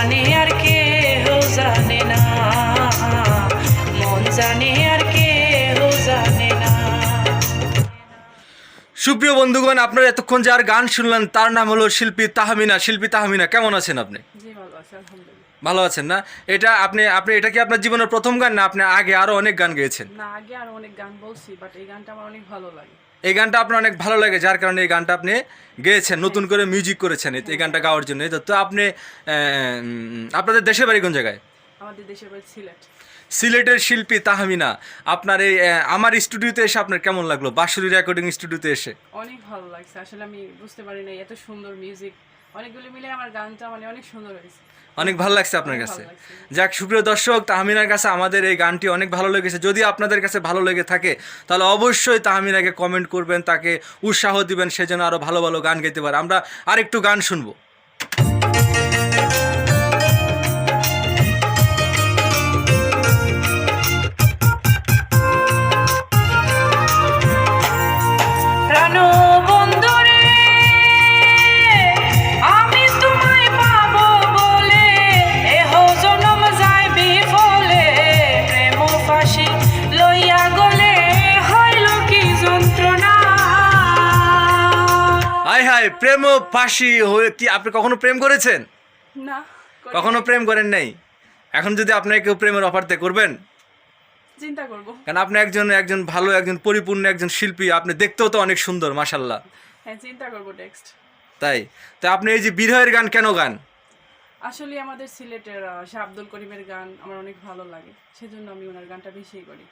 জানে আর জানে না। মন জানে আর জানে না। সুপ্রিয় বন্ধুগণ আপনারা এতক্ষণ যার গান শুনলেন তার নাম হলো শিল্পী তাহমিনা। শিল্পী তাহমিনা কেমন আছেন আপনি? ভালো আছেন না? এটা আপনি আপনি এটা কি আপনার জীবনের প্রথম গান না আপনি আগে আরও অনেক গান গেয়েছেন? না আগে আরও অনেক গান বলছি বাট এই গানটা আমার অনেক ভালো লাগে। এই গানটা আপনার অনেক ভালো লাগে যার কারণে এই গানটা আপনি গেয়েছেন নতুন করে মিউজিক করেছেন এই- গানটা গাওয়ার জন্য। তো তো আপনি আপনাদের দেশের বাড়ি কোন জায়গায়? আমাদের দেশের বাড়ি সিলেট। সিলেটের শিল্পী তাহমিনা আপনার এই আমার স্টুডিওতে এসে আপনার কেমন লাগল? বাঁশুরি রেকর্ডিং স্টুডিওতে এসে। অনেক ভালো লাগছে। আসলে আমি বুঝতে পারি না এত সুন্দর মিউজিক অনেকগুলো মিলে আমার গানটা মানে অনেক সুন্দর হয়েছে। অনেক ভালো লাগছে আপনার কাছে। যাক সুপ্রিয় দর্শক তাহমিনার কাছে আমাদের এই গানটি অনেক ভালো লেগেছে। যদি আপনাদের কাছে ভালো লেগে থাকে তাহলে অবশ্যই তাহমিনাকে কমেন্ট করবেন তাকে উৎসাহ দিবেন সেজন্য আরও ভালো ভালো গান গাইতে পারে। আমরা আরেকটু গান শুনব। হাই হাই প্রেম ফাঁসি হয়ে কি আপনি কখনো প্রেম করেছেন? না কখনো প্রেম করেন নাই? এখন যদি আপনাকে কেউ প্রেমের অফার দেয় করবেন? চিন্তা করব। কারণ আপনি একজন একজন ভালো একজন পরিপূর্ণ একজন শিল্পী আপনি দেখতেও তো অনেক সুন্দর মাসাল্লাহ হ্যাঁ চিন্তা করব নেক্সট তাই? তো আপনি এই যে বিরহের গান কেন গান? আসলে আমাদের সিলেটের শাহ আব্দুল করিমের গান আমার অনেক ভালো লাগে। সেজন্য আমি ওনার গানটা বেশি করি।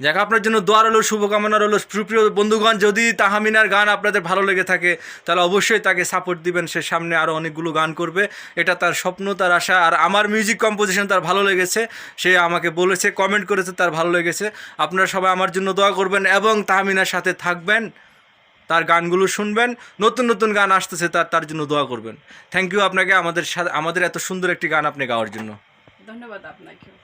যাক, আপনার জন্য দোয়ার হলো শুভকামনা রইল। সুপ্রিয় বন্ধুগণ, যদি তাহামিনার গান আপনাদের ভালো লেগে থাকে, তাহলে অবশ্যই তাকে সাপোর্ট দিবেন। সে সামনে আরও অনেকগুলো গান করবে। এটা তার স্বপ্ন, তার আশা, আর আমার মিউজিক কম্পোজিশন তার ভালো লেগেছে। সে আমাকে বলেছে কমেন্ট করেছে, তার ভালো লেগেছে। আপনারা সবাই আমার জন্য দোয়া করবেন এবং তাহমিনার সাথে থাকবেন, তার গানগুলো শুনবেন। নতুন নতুন গান আসতেছে, তার তার জন্য দোয়া করবেন। থ্যাংক ইউ আপনাকে, আমাদের সাথে আমাদের এত সুন্দর একটি গান আপনি গাওয়ার জন্য। ধন্যবাদ আপনাকেও।